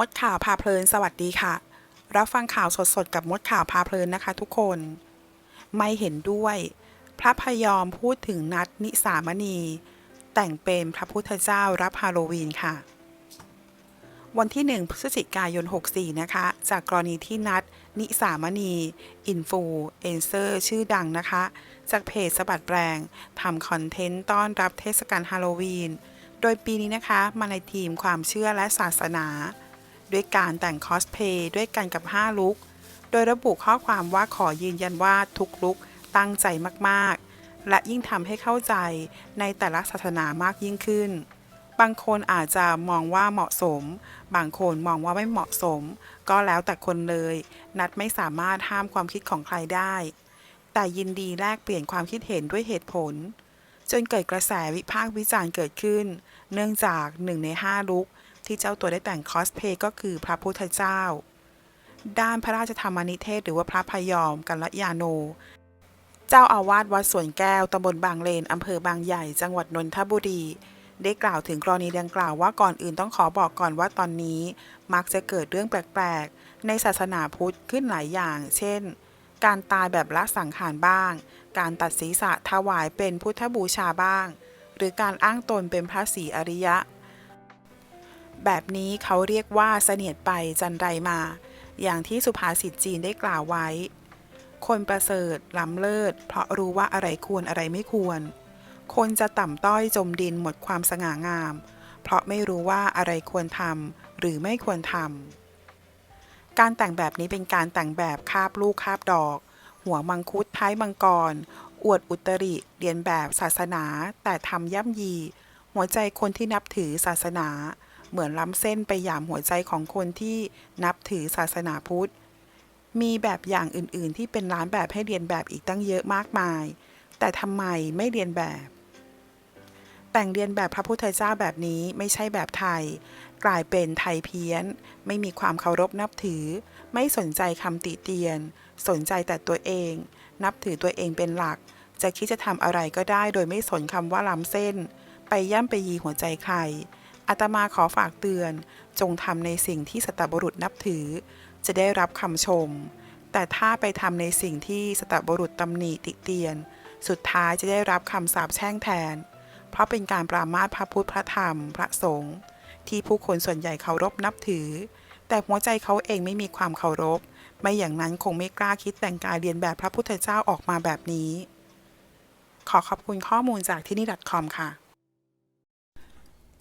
มดข่าวพาเพลินสวัสดีค่ะ รับฟังข่าวสดๆ กับมดข่าวพาเพลินนะคะทุกคน ไม่เห็นด้วย พระพยอมพูดถึงนัดนิสามณี แต่งเป็นพระพุทธเจ้ารับฮาโลวีนค่ะ วันที่ 1 พฤศจิกายน 64 นะคะ จากกรณีที่นัดนิสามณี อินฟูเอนเซอร์ ชื่อดังนะคะ จากเพจสะบัดแปลงทำคอนเทนต์ต้อนรับเทศกาลฮาโลวีน โดยปีนี้นะคะ มาในทีมความเชื่อและศาสนา ด้วยการแต่งคอสเพย์ด้วยกันกับ 5 ลุก โดยระบุข้อความว่าขอยืนยันว่าทุกลุกตั้งใจมากๆ และยิ่งทำให้เข้าใจในแต่ละศาสนามากยิ่งขึ้น บางคนอาจจะมองว่าเหมาะสม บางคนมองว่าไม่เหมาะสม ก็แล้วแต่คนเลย นัดไม่สามารถห้ามความคิดของใครได้ แต่ยินดีแลกเปลี่ยนความคิดเห็นด้วยเหตุผลจนเกิดกระแสวิพากษ์วิจารณ์เกิดขึ้น เนื่องจากหนึ่งในห้าลุก ที่เจ้าตัวได้แต่งคอสเพย์ก็คือพระพุทธเจ้า ด้านพระราชธรรมนิเทศ หรือว่าพระพยอมกัลยาโน เจ้าอาวาสวัดสวนแก้วตำบลบางเลนอำเภอบางใหญ่ จังหวัดนนทบุรีได้กล่าวถึงกรณีดังกล่าวว่าก่อนอื่นต้องขอบอกก่อนว่าตอนนี้ มักจะเกิดเรื่องแปลกๆ ในศาสนาพุทธขึ้นหลายอย่าง เช่น การตายแบบละสังขารบ้าง การตัดศีรษะถวายเป็นพุทธบูชาบ้าง หรือการอ้างตนเป็นพระศรีอริยะ แบบนี้เขาเรียกว่าเสนียดไปจันไรมา อย่างที่สุภาษิตจีนได้กล่าวไว้ คนประเสริฐล้ำเลิศ เพราะรู้ว่าอะไรควรอะไรไม่ควร คนจะต่ำต้อยจมดินหมดความสง่างาม เพราะไม่รู้ว่าอะไรควรทำหรือไม่ควรทำการแต่งแบบนี้เป็นการแต่งแบบคาบลูกคาบดอก หัวมังคุดท้ายมังกร อวดอุตริเรียนแบบศาสนา แต่ทำย่ำยี หัวใจคนที่นับถือศาสนา เหมือนล้ำเส้นไปหยามหัวใจของคนที่นับถือศาสนาพุทธ มีแบบอย่างอื่นๆ ที่เป็นร้านแบบให้เรียนแบบอีกตั้งเยอะมากมาย แต่ทำไมไม่เรียนแบบ แต่งเรียนแบบพระพุทธเจ้าแบบนี้ไม่ใช่แบบไทย กลายเป็นไทยเพี้ยน ไม่มีความเคารพนับถือ ไม่สนใจคำติเตียน สนใจแต่ตัวเอง นับถือตัวเองเป็นหลัก จะคิดจะทำอะไรก็ได้ โดยไม่สนคำว่าล้ำเส้น ไปย่ำไปยีหัวใจใคร อาตมาขอฝากเตือน จงทำในสิ่งที่สตบุรุษนับถือ จะได้รับคำชม แต่ถ้าไปทำในสิ่งที่สตบุรุษตำหนิติเตียน สุดท้ายจะได้รับคำสาปแช่งแทน เพราะเป็นการปรามาสพระพุทธพระธรรม พระสงฆ์ที่ผู้คนส่วนใหญ่เคารพนับถือ แต่หัวใจเขาเองไม่มีความเคารพ ไม่อย่างนั้นคงไม่กล้าคิดแต่งกายเรียนแบบพระพุทธเจ้าออกมาแบบนี้ ขอขอบคุณข้อมูลจากที่นี่ .com ค่ะ